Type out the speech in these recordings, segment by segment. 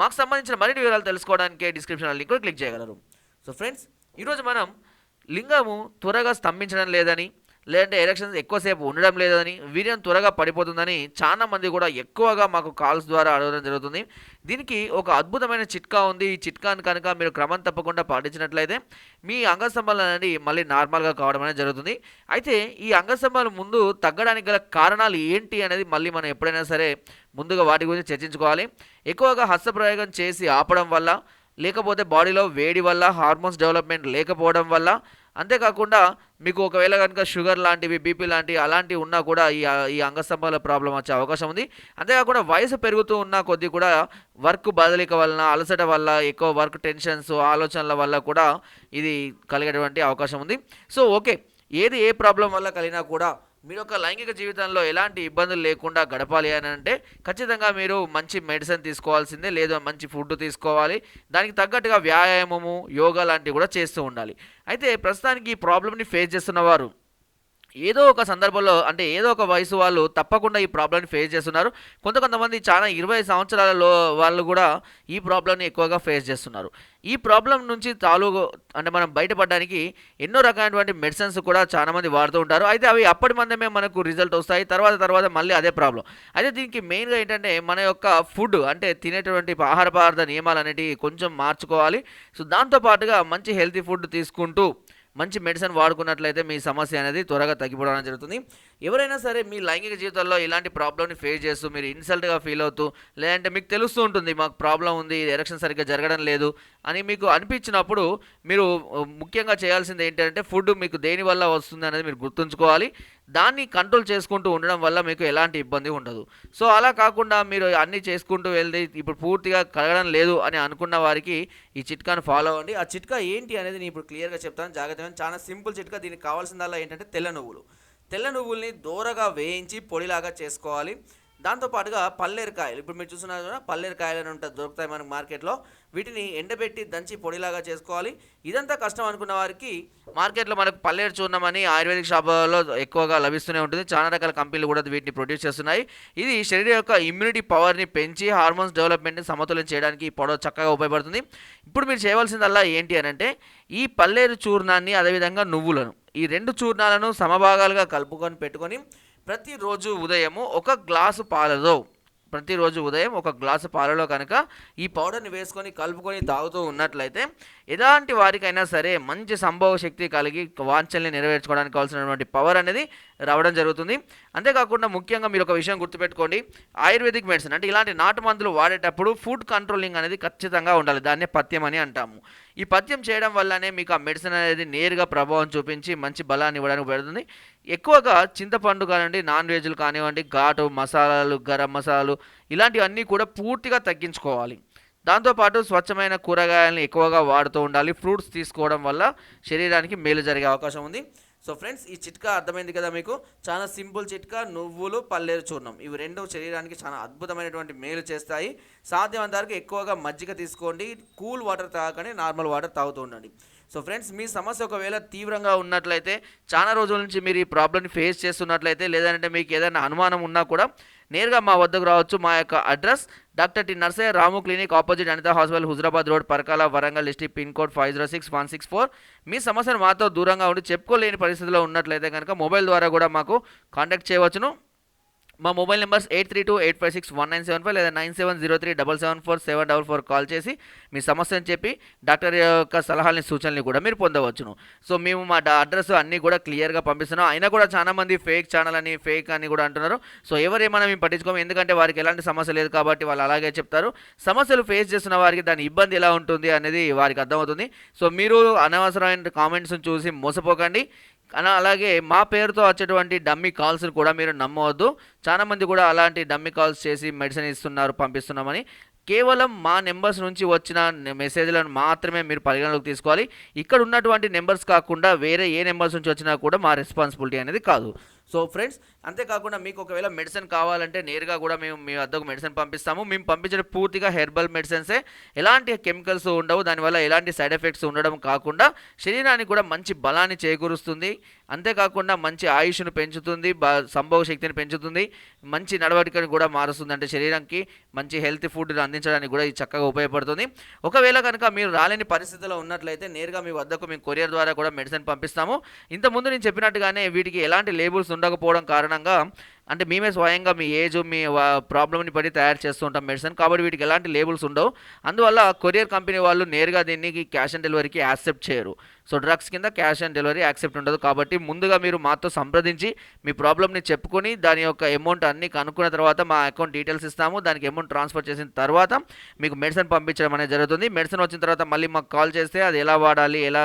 మాకు సంబంధించిన మరిన్ని వివరాలు తెలుసుకోవడానికి డిస్క్రిప్షన్ లింక్ క్లిక్ చేయగలరు. సో ఫ్రెండ్స్ ఈరోజు మనం లింగము త్వరగా స్తంభించడం లేదని లేదంటే ఎలక్షన్స్ ఎక్కువసేపు ఉండడం లేదని వీర్యం త్వరగా పడిపోతుందని చాలా మంది కూడా ఎక్కువగా మాకు కాల్స్ ద్వారా అడగడం జరుగుతుంది. దీనికి ఒక అద్భుతమైన చిట్కా ఉంది. ఈ చిట్కాను కనుక మీరు క్రమం తప్పకుండా పాటించినట్లయితే మీ అంగస్తంభాలు అనేది మళ్ళీ నార్మల్గా కావడం అనేది జరుగుతుంది. అయితే ఈ అంగస్తంభాలు ముందు తగ్గడానికి గల కారణాలు ఏంటి అనేది మళ్ళీ మనం ఎప్పుడైనా సరే ముందుగా వాటి గురించి చర్చించుకోవాలి. ఎక్కువగా హస్తప్రయోగం చేసి ఆపడం వల్ల లేకపోతే బాడీలో వేడి వల్ల హార్మోన్స్ డెవలప్మెంట్ లేకపోవడం వల్ల అంతేకాకుండా మీకు ఒకవేళ కనుక షుగర్ లాంటివి బీపీ లాంటివి అలాంటివి ఉన్నా కూడా ఈ ఈ అంగస్తంభాల ప్రాబ్లం వచ్చే అవకాశం ఉంది. అంతేకాకుండా వయసు పెరుగుతూ ఉన్న కొద్దీ కూడా వర్క్ బదలిక వలన అలసట వల్ల ఎక్కువ వర్క్ టెన్షన్స్ ఆలోచనల వల్ల కూడా ఇది కలిగేటువంటి అవకాశం ఉంది. So okay. ఏది ఏ ప్రాబ్లం వల్ల కలిగినా కూడా మీరు ఒక లైంగిక జీవితంలో ఎలాంటి ఇబ్బందులు లేకుండా గడపాలి అని అంటే ఖచ్చితంగా మీరు మంచి మెడిసిన్ తీసుకోవాల్సిందే లేదా మంచి ఫుడ్ తీసుకోవాలి. దానికి తగ్గట్టుగా వ్యాయామము యోగా లాంటివి కూడా చేస్తూ ఉండాలి. అయితే ప్రస్తుతానికి ఈ ప్రాబ్లమ్ని ఫేస్ చేస్తున్న వారు ఏదో ఒక సందర్భంలో అంటే ఏదో ఒక వయసు వాళ్ళు తప్పకుండా ఈ ప్రాబ్లమ్ని ఫేస్ చేస్తున్నారు. కొంత కొంతమంది చాలా ఇరవై సంవత్సరాలలో వాళ్ళు కూడా ఈ ప్రాబ్లమ్ని ఎక్కువగా ఫేస్ చేస్తున్నారు. ఈ ప్రాబ్లం నుంచి తాలూకు అంటే మనం బయటపడడానికి ఎన్నో రకాలైనటువంటి మెడిసిన్స్ కూడా చాలామంది వాడుతూ ఉంటారు. అయితే అవి అప్పటి మందమే మనకు రిజల్ట్ వస్తాయి. తర్వాత తర్వాత మళ్ళీ అదే ప్రాబ్లం అయితే దీనికి మెయిన్గా ఏంటంటే మన యొక్క ఫుడ్ అంటే తినేటువంటి ఆహార పదార్థ నియమాలు అనేటివి కొంచెం మార్చుకోవాలి. సో దాంతో పాటుగా మంచి హెల్తీ ఫుడ్ తీసుకుంటూ మంచి మెడిసిన్ వాడుకున్నట్లయితే మీ సమస్య అనేది త్వరగా తగ్గిపోవడం జరుగుతుంది. ఎవరైనా సరే మీ లైంగిక జీవితంలో ఇలాంటి ప్రాబ్లమ్ని ఫేస్ చేస్తూ మీరు ఇన్సల్ట్గా ఫీల్ అవుతూ లేదంటే మీకు తెలుస్తూ ఉంటుంది మాకు ప్రాబ్లం ఉంది ఎలక్షన్ సరిగ్గా జరగడం లేదు అని మీకు అనిపించినప్పుడు మీరు ముఖ్యంగా చేయాల్సింది ఏంటంటే ఫుడ్ మీకు దేని వల్ల వస్తుంది అనేది మీరు గుర్తుంచుకోవాలి. దాన్ని కంట్రోల్ చేసుకుంటూ ఉండడం వల్ల మీకు ఎలాంటి ఇబ్బంది ఉండదు. సో అలా కాకుండా మీరు అన్నీ చేసుకుంటూ వెళ్తే ఇప్పుడు పూర్తిగా కలగడం లేదు అని అనుకున్న వారికి ఈ చిట్కాను ఫాలో అవ్వండి. ఆ చిట్కా ఏంటి అనేది నేను ఇప్పుడు క్లియర్గా చెప్తాను. జాగ్రత్తగా చాలా సింపుల్ చిట్కా. దీనికి కావాల్సిందల్లా ఏంటంటే తెల్ల నువ్వులు. తెల్ల నువ్వుల్ని దూరగా వేయించి పొడిలాగా చేసుకోవాలి. దాంతోపాటుగా పల్లేరుకాయలు ఇప్పుడు మీరు చూస్తున్నారు కదా పల్లేరుకాయలు అని ఉంటుంది దొరుకుతాయి మనకు మార్కెట్లో. వీటిని ఎండబెట్టి దంచి పొడిలాగా చేసుకోవాలి. ఇదంతా కష్టం అనుకున్న వారికి మార్కెట్లో మనకు పల్లేరు చూర్ణం అని ఆయుర్వేదిక్ షాపులలో ఎక్కువగా లభిస్తూనే ఉంటుంది. చాలా రకాల కంపెనీలు కూడా వీటిని ప్రొడ్యూస్ చేస్తున్నాయి. ఇది శరీరం యొక్క ఇమ్యూనిటీ పవర్ని పెంచి హార్మోన్స్ డెవలప్మెంట్ని సమతుల్యం చేయడానికి ఈ పొడవ చక్కగా ఉపయోగపడుతుంది. ఇప్పుడు మీరు చేయవలసిందల్లా ఏంటి అని అంటే ఈ పల్లేరు చూర్ణాన్ని అదేవిధంగా నువ్వులను ఈ రెండు చూర్ణాలను సమభాగాలుగా కలుపుకొని పెట్టుకొని ప్రతిరోజు ఉదయము ఒక గ్లాసు పాలలో ప్రతిరోజు ఉదయం ఒక గ్లాసు పాలలో కనుక ఈ పౌడర్ని వేసుకొని కలుపుకొని తాగుతూ ఉన్నట్లయితే ఎలాంటి వారికైనా సరే మంచి సంభవ శక్తి కలిగి వాంఛల్ని నెరవేర్చుకోవడానికి కావాల్సినటువంటి పవర్ అనేది రావడం జరుగుతుంది. అంతేకాకుండా ముఖ్యంగా మీరు ఒక విషయం గుర్తుపెట్టుకోండి. ఆయుర్వేదిక్ మెడిసిన్ అంటే ఇలాంటి నాటు మందులు వాడేటప్పుడు ఫుడ్ కంట్రోలింగ్ అనేది ఖచ్చితంగా ఉండాలి. దాన్నే పథ్యం అని అంటాము. ఈ పథ్యం చేయడం వల్లనే మీకు ఆ మెడిసిన్ అనేది నేరుగా ప్రభావం చూపించి మంచి బలాన్ని ఇవ్వడానికి పెడుతుంది ఎక్కువగా చింతపండు కానివ్వండి నాన్ వెజ్లు కానివ్వండి ఘాటు మసాలాలు గరం మసాలాలు ఇలాంటివన్నీ కూడా పూర్తిగా తగ్గించుకోవాలి. దాంతోపాటు స్వచ్ఛమైన కూరగాయలను ఎక్కువగా వాడుతూ ఉండాలి. ఫ్రూట్స్ తీసుకోవడం వల్ల శరీరానికి మేలు జరిగే అవకాశం ఉంది. సో ఫ్రెండ్స్ ఈ చిట్కా అర్థమైంది కదా మీకు? చాలా సింపుల్ చిట్కా నువ్వులు పల్లేరు చూర్ణం. ఇవి రెండు శరీరానికి చాలా అద్భుతమైనటువంటి మేలు చేస్తాయి. సాధ్యమైనంత వరకు ఎక్కువగా మజ్జిగ తీసుకోండి. కూల్ వాటర్ తాగకండి నార్మల్ వాటర్ తాగుతూ ఉండండి. సో ఫ్రెండ్స్ మీ సమస్య ఒకవేళ తీవ్రంగా ఉన్నట్లయితే చాలా రోజుల నుంచి మీరు ఈ ప్రాబ్లమ్ని ఫేస్ చేస్తున్నట్లయితే లేదంటే మీకు ఏదైనా అనుమానం ఉన్నా కూడా నేరుగా మా వద్దకు రావచ్చు. మా యొక్క address doctor T Narsaiah Ramu clinic opposite Anitha hospital Huzurabad road Parkal Warangal district pin code five zero six one six four. మీ సమస్యను మాతో దూరంగా ఉండి చెప్పుకోలేని పరిస్థితిలో ఉన్నట్లయితే కనుక మొబైల్ ద్వారా కూడా మాకు కాంటాక్ట్ చేయవచ్చును. మా mobile numbers eight three two eight five six one nine seven five లేదా nine seven zero three double seven four seven double four call చేసి మీ సమస్యను చెప్పి డాక్టర్ యొక్క సలహాలని సూచనలు కూడా మీరు పొందవచ్చును. సో మేము మా డా- అడ్రస్ అన్నీ కూడా క్లియర్గా పంపిస్తున్నాం. అయినా కూడా చాలా మంది ఫేక్ ఛానల్ అని ఫేక్ అని కూడా అంటున్నారు. సో ఎవరేమైనా మేము పట్టించుకోము. ఎందుకంటే వారికి ఎలాంటి సమస్య లేదు కాబట్టి వాళ్ళు అలాగే చెప్తారు. సమస్యలు ఫేస్ చేస్తున్న వారికి దాని ఇబ్బంది ఎలా ఉంటుంది అనేది వారికి అర్థమవుతుంది. సో మీరు అనవసరమైన కామెంట్స్ చూసి మోసపోకండి. కానీ అలాగే మా పేరుతో వచ్చేటువంటి డమ్మీ కాల్స్ని కూడా మీరు నమ్మవద్దు. చాలామంది కూడా అలాంటి డమ్మీ కాల్స్ చేసి మెడిసిన్ ఇస్తున్నారు పంపిస్తున్నామని. కేవలం మా నెంబర్స్ నుంచి వచ్చిన మెసేజ్లను మాత్రమే మీరు పరిగణలోకి తీసుకోవాలి. ఇక్కడ ఉన్నటువంటి నెంబర్స్ కాకుండా వేరే ఏ నెంబర్స్ నుంచి వచ్చినా కూడా మా రెస్పాన్సిబిలిటీ అనేది కాదు. సో ఫ్రెండ్స్ అంతేకాకుండా మీకు ఒకవేళ మెడిసిన్ కావాలంటే నేరుగా కూడా మేము మీ వద్దకు మెడిసిన్ పంపిస్తాము. మేము పంపించిన పూర్తిగా హెర్బల్ మెడిసిన్సే ఎలాంటి కెమికల్స్ ఉండవు. దానివల్ల ఎలాంటి సైడ్ ఎఫెక్ట్స్ ఉండడం కాకుండా శరీరానికి కూడా మంచి బలాన్ని చేకూరుస్తుంది. అంతేకాకుండా మంచి ఆయుష్ను పెంచుతుంది బ సంభవ శక్తిని పెంచుతుంది. మంచి నడవడికను కూడా మారుస్తుంది. అంటే శరీరానికి మంచి హెల్త్ ఫుడ్ అందించడానికి కూడా ఇది చక్కగా ఉపయోగపడుతుంది. ఒకవేళ కనుక మీరు రాలేని పరిస్థితిలో ఉన్నట్లయితే నేరుగా మీ వద్దకు మేము కొరియర్ ద్వారా కూడా మెడిసిన్ పంపిస్తాము. ఇంతకుముందు నేను చెప్పినట్టుగానే వీటికి ఎలాంటి లేబుల్స్ ఉండకపోవడం కారణంగా అంటే మేమే స్వయంగా మీ ఏజ్ మీ ప్రాబ్లమ్ని బట్టి తయారు చేస్తుంటాం మెడిసిన్. కాబట్టి వీటికి ఎలాంటి లేబుల్స్ ఉండవు. అందువల్ల కొరియర్ కంపెనీ వాళ్ళు నేరుగా దీనికి క్యాష్ ఆన్ డెలివరీకి యాక్సెప్ట్ చేయరు. సో డ్రగ్స్ కింద క్యాష్ ఆన్ డెలివరీ యాక్సెప్ట్ ఉండదు కాబట్టి ముందుగా మీరు మాతో సంప్రదించి మీ ప్రాబ్లమ్ని చెప్పుకొని దాని యొక్క అమౌంట్ అన్ని కనుక్కున్న తర్వాత మా అకౌంట్ డీటెయిల్స్ ఇస్తాము. దానికి అమౌంట్ ట్రాన్స్ఫర్ చేసిన తర్వాత మీకు మెడిసిన్ పంపించడం అనేది జరుగుతుంది. మెడిసిన్ వచ్చిన తర్వాత మళ్ళీ మాకు కాల్ చేస్తే అది ఎలా వాడాలి ఎలా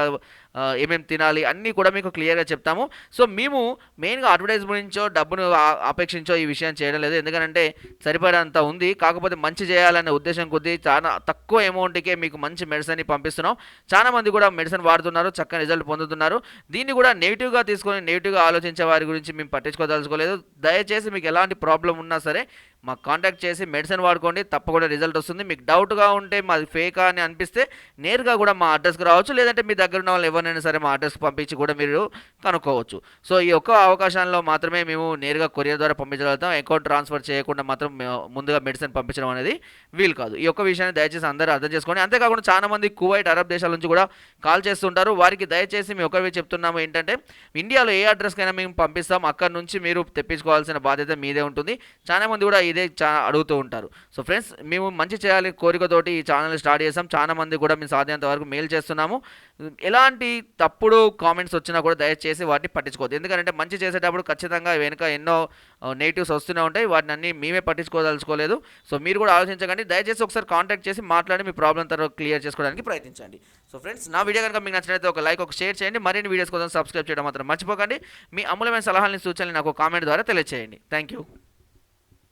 ఏమేమి తినాలి అన్నీ కూడా మీకు క్లియర్గా చెప్తాము. సో మేము మెయిన్గా అడ్వర్టైజ్ గురించో డబ్బును అపేక్షించో ఆపేక్షించో ఈ విషయం చేయడం లేదు. ఎందుకంటే సరిపడంత ఉంది. కాకపోతే మంచి చేయాలనే ఉద్దేశం కొద్దీ చాలా తక్కువ అమౌంట్కే మీకు మంచి మెడిసిన్ పంపిస్తున్నాం. చాలా మంది కూడా మెడిసిన్ వాడుతున్నారు. చక్కని రిజల్ట్ పొందుతున్నారు. దీన్ని కూడా నెగిటివ్గా తీసుకొని నెగిటివ్గా ఆలోచించే వారి గురించి మేము పట్టించుకోదలుచుకోలేదు. దయచేసి మీకు ఎలాంటి ప్రాబ్లం ఉన్నా సరే మాకు కాంటాక్ట్ చేసి మెడిసిన్ వాడుకోండి తప్పకుండా రిజల్ట్ వస్తుంది. మీకు డౌట్గా ఉంటే మాది ఫేకా అని అనిపిస్తే నేరుగా కూడా మా అడ్రస్కి రావచ్చు. లేదంటే మీ దగ్గర ఉన్న వాళ్ళు ఎవరినైనా సరే మా అడ్రస్కి పంపించి కూడా మీరు కనుక్కోవచ్చు. సో ఈ ఒక్క అవకాశంలో మాత్రమే మేము నేరుగా కొరియర్ ద్వారా పంపించగలుగుతాం. అకౌంట్ ట్రాన్స్ఫర్ చేయకుండా మాత్రం ముందుగా మెడిసిన్ పంపించడం అనేది వీలు కాదు. ఈ ఒక్క విషయాన్ని దయచేసి అందరూ అర్థం చేసుకోండి. అంతేకాకుండా చాలా మంది కువైట్ అరబ్ దేశాల నుంచి కూడా కాల్ చేస్తుంటారు. వారికి దయచేసి మేము ఒకవి చెప్తున్నాము ఏంటంటే ఇండియాలో ఏ అడ్రస్కైనా మేము పంపిస్తాం. అక్కడ నుంచి మీరు తెప్పించుకోవాల్సిన బాధ్యత మీదే ఉంటుంది. చాలామంది కూడా కూడా ఇదే చా అడుగుతూ ఉంటారు. సో ఫ్రెండ్స్ మేము మంచి చేయాలి కోరికతోటి ఈ ఛానల్ స్టార్ట్ చేసాం చాలా మంది కూడా మేము సాధ్యంత వరకు మెయిల్ చేస్తున్నాము. ఎలాంటి తప్పుడు కామెంట్స్ వచ్చినా కూడా దయచేసి వాటిని పట్టించుకోవద్దు. ఎందుకంటే మంచి చేసేటప్పుడు ఖచ్చితంగా వెనుక ఎన్నో నెగిటివ్స్ వస్తూనే ఉంటాయి. వాటిని అన్ని మేమే పట్టించుకోదలుచుకోలేదు. సో మీరు కూడా ఆలోచించకండి. దయచేసి ఒకసారి కాంటాక్ట్ చేసి మాట్లాడి మీ ప్రాబ్లం తర్వాత క్లియర్ చేసుకోవడానికి ప్రయత్నించండి. సో ఫ్రెండ్స్ నా వీడియో కనుక మీకు నచ్చినట్లయితే ఒక లైక్ ఒక షేర్ చేయండి. మరిన్ని వీడియోస్ కోసం సబ్స్క్రైబ్ చేయడం మాత్రం మర్చిపోకండి. మీ అమూల్యమైన సలహాలని సూచనలు నాకు కామెంట్ ద్వారా తెలియజేయండి థ్యాంక్ యూ